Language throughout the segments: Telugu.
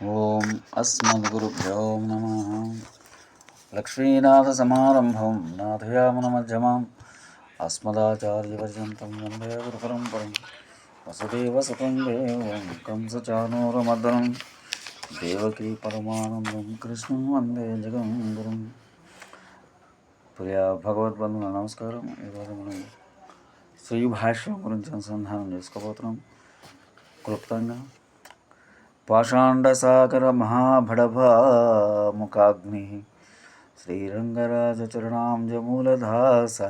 ఓం అస్మద్గురుభ్యో నమ లక్ష్మీనాథసమారంభం నాథయామునమధ్యమాం అస్మదాచార్యపర్యంతం వందే గురుపరంపరం వసుదేవ సుతం దేవం కంసచానూరమర్దనం దేవకీ పరమానందం కృష్ణం వందే జగం గురుం ప్రియ భగవద్బంధువుల నమస్కారం ఈరోజు మనం శ్రీ భాష్యం గురించి అనుసంధానం చేసుకోబోతున్నాం క్లుప్తంగా పాషాండసాగర మహాభడభాముఖాగ్ని శ్రీరంగరాజచరణాంజమూలధాస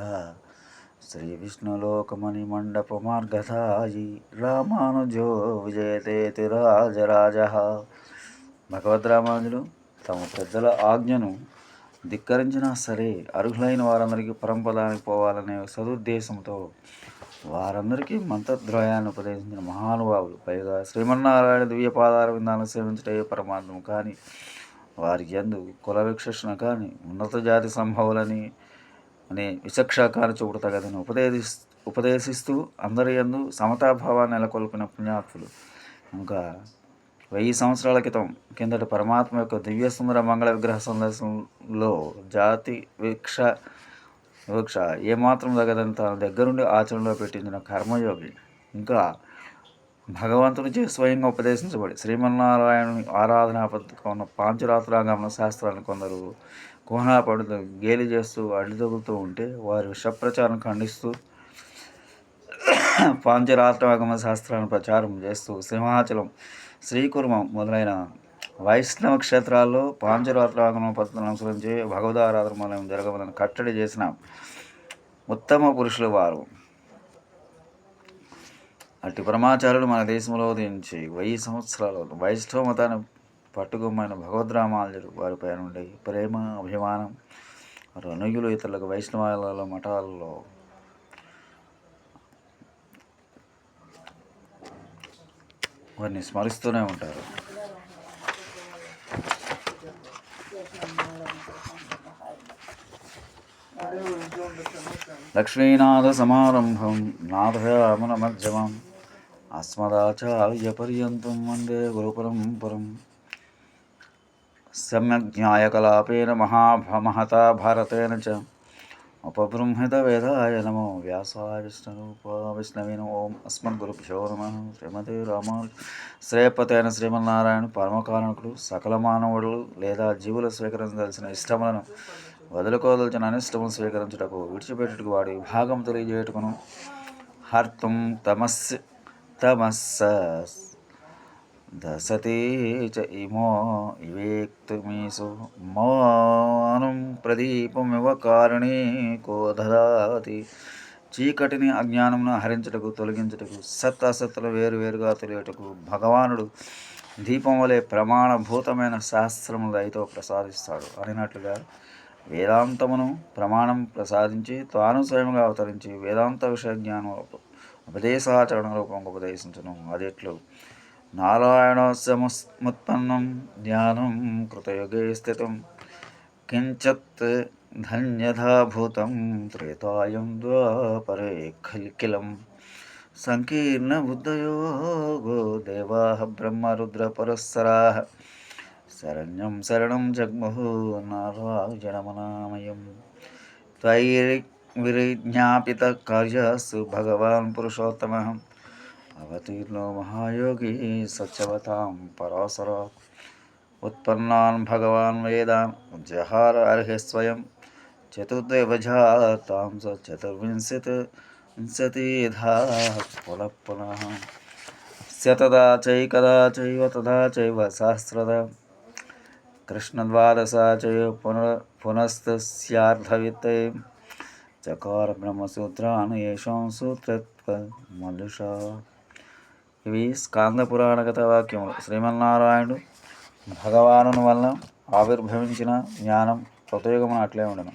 శ్రీ విష్ణులోకమణి మండప మార్గధాయి రామానుజో విజయతేతి రాజరాజ. భగవద్రామానుజులు తమ పెద్దల ఆజ్ఞను ధిక్కరించినా సరే అర్హులైన వారందరికీ పరంపదానికి పోవాలనే సదుద్దేశంతో వారందరికీ మంత్రద్రయాన్ని ఉపదేశించిన మహానుభావులు. పైగా శ్రీమన్నారాయణ దివ్య పాదార విందాలను సేవించటే పరమార్థం? కానీ వారికి ఎందు కుల విక్షణ కానీ ఉన్నత జాతి సంభవులని అనే విచక్షాకార చూపుడు తగదని ఉపదేశి ఉపదేశిస్తూ అందరి యందు సమతాభావాన్ని నెలకొల్పిన పుణ్యాత్ములు. ఇంకా వెయ్యి సంవత్సరాల క్రితం కిందటి పరమాత్మ యొక్క దివ్య సుందర మంగళ విగ్రహ సందర్శనంలో జాతి విక్ష వివక్ష ఏమాత్రం తగదని తన దగ్గరుండి ఆచరణలో పెట్టించిన కర్మయోగి. ఇంకా భగవంతుని చే స్వయంగా ఉపదేశించబడి శ్రీమన్నారాయణుని ఆరాధనా పద్ధతిగా ఉన్న పాంచరాత్రాగమన శాస్త్రాన్ని కొందరు కోహనా పడుతూ గేలి చేస్తూ అడ్డు ఉంటే వారి విషప్రచారం ఖండిస్తూ పాంచరాత్రాగమ శాస్త్రాన్ని ప్రచారం చేస్తూ సింహాచలం శ్రీకుర్మం మొదలైన వైష్ణవ క్షేత్రాల్లో పాంచరాత్రాగమ పద్ధతులను అనుసరించి భగవదారాధన మొదలైన జరగవలని కట్టడి చేసిన ఉత్తమ పురుషులు వారు. అట్టి పరమాచార్యులు మన దేశంలో ఉదయించి వెయ్యి సంవత్సరాలు వైష్ణవ మతాన్ని పట్టుకోమైన భగవద్రామాలు వారిపై నుండి ప్రేమ అభిమానం వారు అనుయులు ఇతరులకు వైష్ణవాలలో మఠాలలో వారిని స్మరిస్తూనే ఉంటారు. లక్ష్మీనాథసమారంభం నాథయామనమధ్యమం అస్మదాచార్యపర్యంతం వందే గురుపరంపరం సమ్యజ్ఞాయకలాపేన మహాభ మహతా భారతేన చ ఉపబృంహిత వేదాయ నమో వ్యాసాయ విష్ణురూప విష్ణవేన ఓం అస్మద్గురుభ్యో నమ శ్రీమతి రామాను శ్రేయపతైన శ్రీమన్నారాయణ పరమకారణకుడు సకల మానవుడు లేదా జీవుల స్వీకరించదలసిన ఇష్టములను వదులుకోదలిచిన అనిష్టమును స్వీకరించుటకు విడిచిపెట్టుటకు వాడి విభాగం తెలియజేయటకును హర్తుం తమస్ తమస్స దశతి చ ఇమో ఇవేక్తుమీసు మౌనం ప్రదీపమివ కారణీ కో దదాతి చీకటిని అజ్ఞానమును హరించుటకు తొలగించుటకు సత్ అసత్తులు వేరువేరుగా తెలియటకు భగవానుడు దీపం వలె ప్రమాణభూతమైన శాస్త్రములు దయతో ప్రసాదిస్తాడు. అనినట్లుగా వేదాంతమును ప్రమాణం ప్రసాదించి తాను స్వయంగా అవతరించి వేదాంత విషయ జ్ఞానం ఉపదేశాచరణ రూపం ఉపదేశించను. అదెట్లు నారాయణస్యముత్పన్నం జ్ఞానం కృతయుగే స్థితం. కించత్ ధన్యథాభూతం త్రేతాయం ద్వాపరే ఖల్కిలం సంకీర్ణ బుద్ధయోగో దేవా బ్రహ్మరుద్ర పరస్సరా. శరణ్యం శరణం జగ్ముహు నారాయణమనామయం త్వయి విరిజ్ఞాపిత కార్యస్సు భగవాన్ పురుషోత్తమ అవతీర్ణో మహాయోగి సత్యవతాం పరాశర ఉత్పన్నాన్ భగవాన్ వేదాన్ జహార అర్హ స్వయం చతుర్దవజాతాం స చతుర్వింశతి వింశతిధా పునః పునః శతదా చైకదా చైవ తదా చైవ సహస్రదా కృష్ణద్వాదశా చైవ చకార బ్రహ్మసూత్రాను ఏషాం సూత్రత్వ మలుష ఇవి స్కాంద పురాణ కథ వాక్యములు శ్రీమన్నారాయణుడు భగవాను వల్ల ఆవిర్భవించిన జ్ఞానం కృతయుగమున అట్లే ఉండను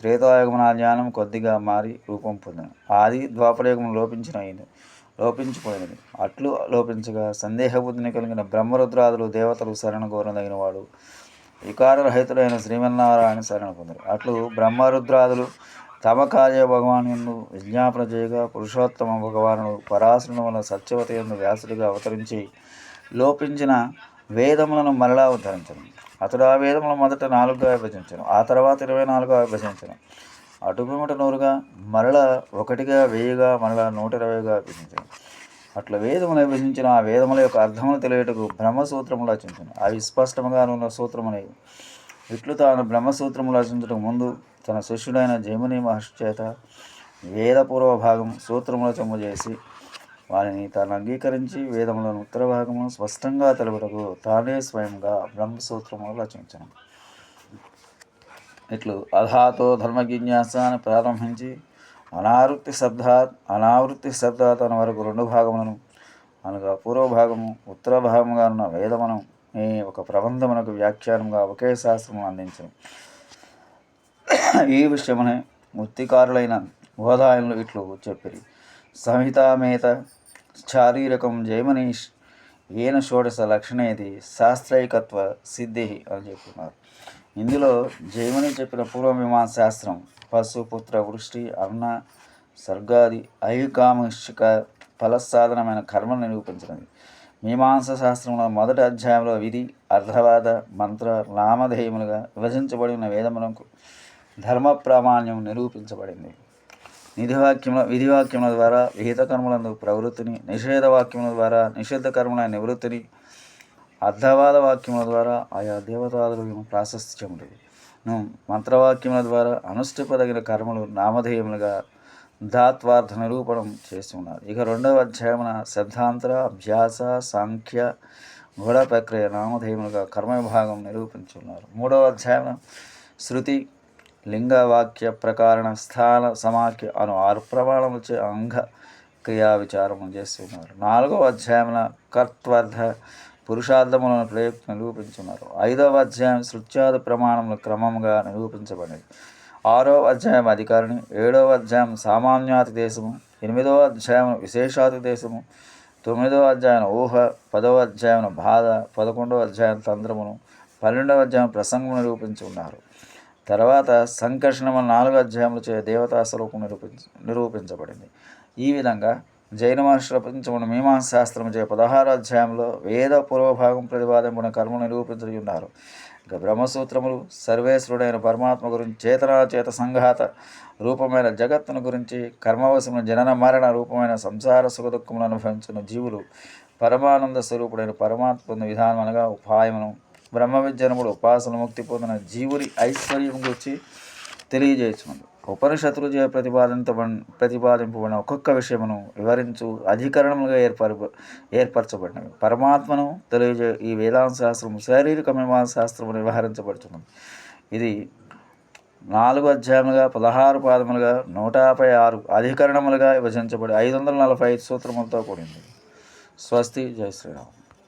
త్రేతాయుగమున ఆ జ్ఞానం కొద్దిగా మారి రూపం పొందను। ఆది ద్వాపరయుగము లోపించిన అయింది లోపించిపోయినది। అట్లు లోపించగా సందేహ బుద్ధిని కలిగిన బ్రహ్మరుద్రాదులు దేవతలు శరణ కోరదగిన వాడు వికారరహితుడైన శ్రీమన్నారాయణ శరణ పొందరు. అట్లు బ్రహ్మరుద్రాదులు తమ కార్య భగవాన్ ఎందు విజ్ఞాపన చేయగా పురుషోత్తమ భగవానుడు పరాశరుని వల్ల సత్యవతి ఎందు వ్యాసుడిగా అవతరించి లోపించిన వేదములను మరలా ఉద్ధరించను. అతడు ఆ వేదములను మొదట నాలుగుగా విభజించను. ఆ తర్వాత ఇరవై నాలుగుగా విభజించను. అటుపిమట నూరుగా మరల ఒకటిగా వెయ్యిగా మరలా నూట ఇరవైగా విభజించను. అట్లా వేదములు విభజించిన ఆ వేదముల యొక్క అర్థములు తెలియటకు బ్రహ్మసూత్రములు రచించను. అవి స్పష్టముగా ఉన్న సూత్రములై ఇట్లు తాను బ్రహ్మసూత్రములు రచించటకు ముందు తన శిష్యుడైన జముని మహర్షి చేత వేదపూర్వ భాగం సూత్రముల చొమ్ము చేసి వారిని తాను అంగీకరించి వేదములను ఉత్తర భాగమును స్పష్టంగా తెలుపుటకు తానే స్వయంగా బ్రహ్మసూత్రములు రచించను. ఇట్లు అధాతో ధర్మ జిజ్ఞాసాన్ని ప్రారంభించి అనావృత్తి శబ్దాత్ అనావృత్తి శబ్దాత్ అనే వరకు రెండు భాగములను అనగా పూర్వ భాగము ఉత్తర భాగముగా ఉన్న వేదమనం ఈ ఒక ప్రబంధమునకు వ్యాఖ్యానంగా ఒకే శాస్త్రము అందించను. ఈ విషయమునే మృత్తికారులైన బోధాయనులు ఇట్లు చెప్పిరి. సంహితామేత శారీరకం జయమనీష్ ఏన షోడశ లక్షణేది శాస్త్రైకత్వ సిద్ధి అని చెప్తున్నారు. ఇందులో జయమని చెప్పిన పూర్వమీమాంస శాస్త్రం పశు పుత్ర వృష్టి అన్న సర్గాది ఐకామిక ఫలసాధనమైన కర్మను నిరూపించినది. మీమాంస శాస్త్రంలో మొదటి అధ్యాయంలో విధి అర్ధవాద మంత్ర నామధేయములుగా విభజించబడిన వేదములకు ధర్మ ప్రామాణ్యం నిరూపించబడింది. నిధివాక్యముల విధివాక్యముల ద్వారా విహిత కర్మలందు ప్రవృత్తిని నిషేధ వాక్యముల ద్వారా నిషిద్ధ కర్మల నివృత్తిని అర్థవాద వాక్యముల ద్వారా ఆయా దేవతాదులకు ప్రాశస్త్యములు. మంత్రవాక్యముల ద్వారా అనుష్ఠిపదగిన కర్మలు నామధేయములుగా ధాత్వార్థ నిరూపణం చేస్తున్నారు. ఇక రెండవ అధ్యాయమున శబ్దాంతర అభ్యాస సాంఖ్య గుణ ప్రక్రియ నామధేయములుగా కర్మ విభాగం నిరూపించున్నారు. మూడవ అధ్యాయమున శృతి లింగ వాక్య ప్రకారణ స్థాన సమాఖ్య అను ఆరు ప్రమాణములచే అంగ క్రియా విచారము చేస్తున్నారు. నాలుగవ అధ్యాయమున కర్త్వర్థ పురుషార్థములను ప్రయుక్తి నిరూపించున్నారు. ఐదవ అధ్యాయం శృత్యాది ప్రమాణములు క్రమంగా నిరూపించబడింది ఆరో అధ్యాయం అధికారిని ఏడవ అధ్యాయం సామాన్యాతి దేశము ఎనిమిదవ అధ్యాయం విశేషాతి దేశము తొమ్మిదవ అధ్యాయం ఊహ పదవ అధ్యాయం బాధ పదకొండవ అధ్యాయం తంత్రమును పన్నెండవ అధ్యాయం ప్రసంగము నిరూపించి ఉన్నారు. తర్వాత సంకర్షణము నాలుగు అధ్యాయములచే దేవతా స్వరూపం నిరూపించ నిరూపించబడింది. ఈ విధంగా జైన మహర్షుల ప్రపంచమును మీమాంస శాస్త్రం చే పదహారు అధ్యాయంలో వేద పూర్వభాగం ప్రతిపాదింపున కర్మను నిరూపించి ఉన్నారు ఇక బ్రహ్మసూత్రములు సర్వేశ్వరుడైన పరమాత్మ గురించి చేతనాచేత సంఘాత రూపమైన జగత్తును గురించి కర్మవశమున జనన మరణ రూపమైన సంసార సుఖ దుఃఖములను అనుభవించిన జీవులు పరమానంద స్వరూపుడైన పరమాత్మ పొందిన విధానం అనగా ఉపాయమును బ్రహ్మ విద్యనముడు ఉపాసన ముక్తి పొందిన జీవుని ఐశ్వర్యం గురించి తెలియజేస్తున్నది ఉపనిషత్తులు చే ప్రతిపాదించబ ప్రతిపాదింపబడిన ఒక్కొక్క విషయమును వివరించు అధికరణములుగా ఏర్పరు ఏర్పరచబడినవి. పరమాత్మను తెలియజే ఈ వేదాంత శాస్త్రము శారీరక మీమాంస శాస్త్రము వ్యవహరించబడుతున్నది ఇది నాలుగు అధ్యాయములుగా పదహారు పాదములుగా నూట యాభై ఆరు అధికరణములుగా విభజించబడి ఐదు వందల నలభై ఐదు సూత్రములతో కూడింది స్వస్తి. జై శ్రీరామ్.